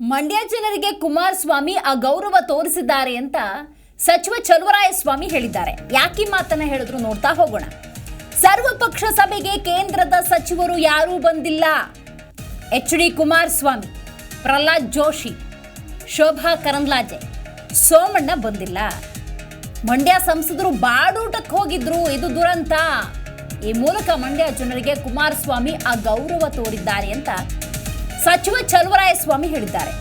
ಮಂಡ್ಯ ಜನರಿಗೆ ಕುಮಾರಸ್ವಾಮಿ ಗೌರವ ತೋರಿಸಿದ್ದಾರೆ ಅಂತ ಸಚಿವ ಚಲುವರಾಯಸ್ವಾಮಿ ಹೇಳಿದ್ದಾರೆ. ಯಾಕೆ ಮಾತನ್ನ ಹೇಳಿದ್ರು ನೋಡ್ತಾ ಹೋಗೋಣ. ಸರ್ವಪಕ್ಷ ಸಭೆಗೆ ಕೇಂದ್ರದ ಸಚಿವರು ಯಾರೂ ಬಂದಿಲ್ಲ. ಎಚ್ ಡಿ ಕುಮಾರಸ್ವಾಮಿ, ಪ್ರಹ್ಲಾದ್ ಜೋಶಿ, ಶೋಭಾ ಕರಂದ್ಲಾಜೆ, ಸೋಮಣ್ಣ ಬಂದಿಲ್ಲ. ಮಂಡ್ಯ ಸಂಸದರು ಬಾಡೂಟಕ್ಕೆ ಹೋಗಿದ್ರು, ಇದು ದುರಂತ. ಈ ಮೂಲಕ ಮಂಡ್ಯ ಜನರಿಗೆ ಕುಮಾರಸ್ವಾಮಿ ಆ ಗೌರವ ತೋರಿದ್ದಾರೆ ಅಂತ ಸಚಿವ ಚಲುವರಾಯಸ್ವಾಮಿ ಹೇಳಿದ್ದಾರೆ.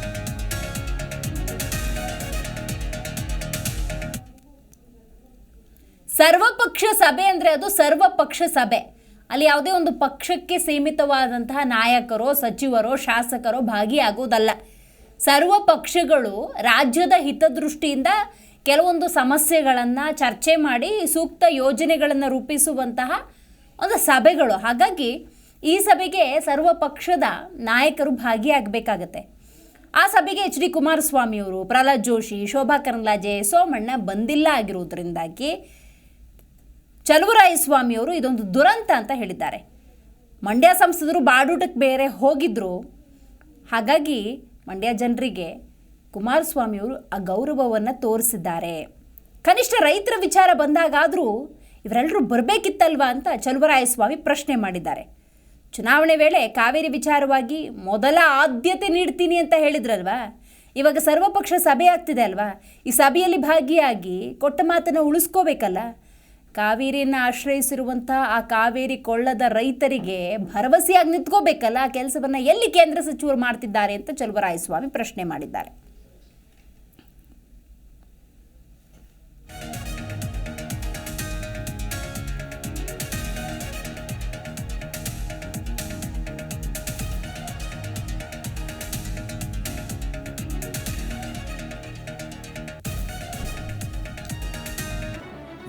ಸರ್ವಪಕ್ಷ ಸಭೆ ಅಂದರೆ ಅದು ಸರ್ವಪಕ್ಷ ಸಭೆ. ಅಲ್ಲಿ ಯಾವುದೇ ಒಂದು ಪಕ್ಷಕ್ಕೆ ಸೀಮಿತವಾದಂತಹ ನಾಯಕರೋ, ಸಚಿವರೋ, ಶಾಸಕರೋ ಭಾಗಿಯಾಗುವುದಲ್ಲ. ಸರ್ವ ಪಕ್ಷಗಳು ರಾಜ್ಯದ ಹಿತದೃಷ್ಟಿಯಿಂದ ಕೆಲವೊಂದು ಸಮಸ್ಯೆಗಳನ್ನು ಚರ್ಚೆ ಮಾಡಿ ಸೂಕ್ತ ಯೋಜನೆಗಳನ್ನು ರೂಪಿಸುವಂತಹ ಒಂದು ಸಭೆಗಳು. ಹಾಗಾಗಿ ಈ ಸಭೆಗೆ ಸರ್ವ ಪಕ್ಷದ ನಾಯಕರು ಭಾಗಿಯಾಗಬೇಕಾಗತ್ತೆ. ಆ ಸಭೆಗೆ ಎಚ್ ಡಿ ಕುಮಾರಸ್ವಾಮಿಯವರು, ಪ್ರಹ್ಲಾದ್ ಜೋಶಿ, ಶೋಭಾ ಕರಂದ್ಲಾಜೆ, ಸೋಮಣ್ಣ ಬಂದಿಲ್ಲ ಆಗಿರುವುದರಿಂದಾಗಿ ಚಲುವರಾಯಸ್ವಾಮಿಯವರು ಇದೊಂದು ದುರಂತ ಅಂತ ಹೇಳಿದ್ದಾರೆ. ಮಂಡ್ಯ ಸಂಸದರು ಬಾಡೂಟಕ್ಕೆ ಬೇರೆ ಹೋಗಿದ್ದರು ಹಾಗಾಗಿ ಮಂಡ್ಯ ಜನರಿಗೆ ಕುಮಾರಸ್ವಾಮಿಯವರು ಆ ಗೌರವವನ್ನು ತೋರಿಸಿದ್ದಾರೆ. ಕನಿಷ್ಠ ರೈತರ ವಿಚಾರ ಬಂದಾಗಾದರೂ ಇವರೆಲ್ಲರೂ ಬರಬೇಕಿತ್ತಲ್ವಾ ಅಂತ ಚಲುವರಾಯಸ್ವಾಮಿ ಪ್ರಶ್ನೆ ಮಾಡಿದ್ದಾರೆ. ಚುನಾವಣೆ ವೇಳೆ ಕಾವೇರಿ ವಿಚಾರವಾಗಿ ಮೊದಲ ಆದ್ಯತೆ ನೀಡ್ತೀನಿ ಅಂತ ಹೇಳಿದ್ರಲ್ವಾ? ಇವಾಗ ಸರ್ವಪಕ್ಷ ಸಭೆ ಆಗ್ತಿದೆ ಅಲ್ವಾ? ಈ ಸಭೆಯಲ್ಲಿ ಭಾಗಿಯಾಗಿ ಕೊಟ್ಟ ಮಾತನ್ನು ಉಳಿಸ್ಕೋಬೇಕಲ್ಲ? ಕಾವೇರಿಯನ್ನು ಆಶ್ರಯಿಸಿರುವಂಥ ಆ ಕಾವೇರಿ ಕೊಳ್ಳದ ರೈತರಿಗೆ ಭರವಸೆಯಾಗಿ ನಿಂತ್ಕೋಬೇಕಲ್ಲ? ಆ ಕೆಲಸವನ್ನು ಎಲ್ಲಿ ಕೇಂದ್ರ ಸಚಿವರು ಮಾಡ್ತಿದ್ದಾರೆ ಅಂತ ಚಲುವರಾಯಸ್ವಾಮಿ ಪ್ರಶ್ನೆ ಮಾಡಿದ್ದಾರೆ.